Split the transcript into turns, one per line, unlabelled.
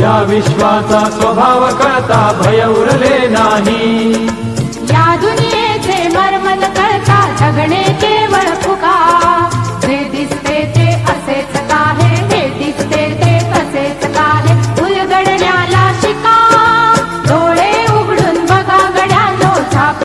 या विश्वाचा स्वभाव कळता भय उरले नाही.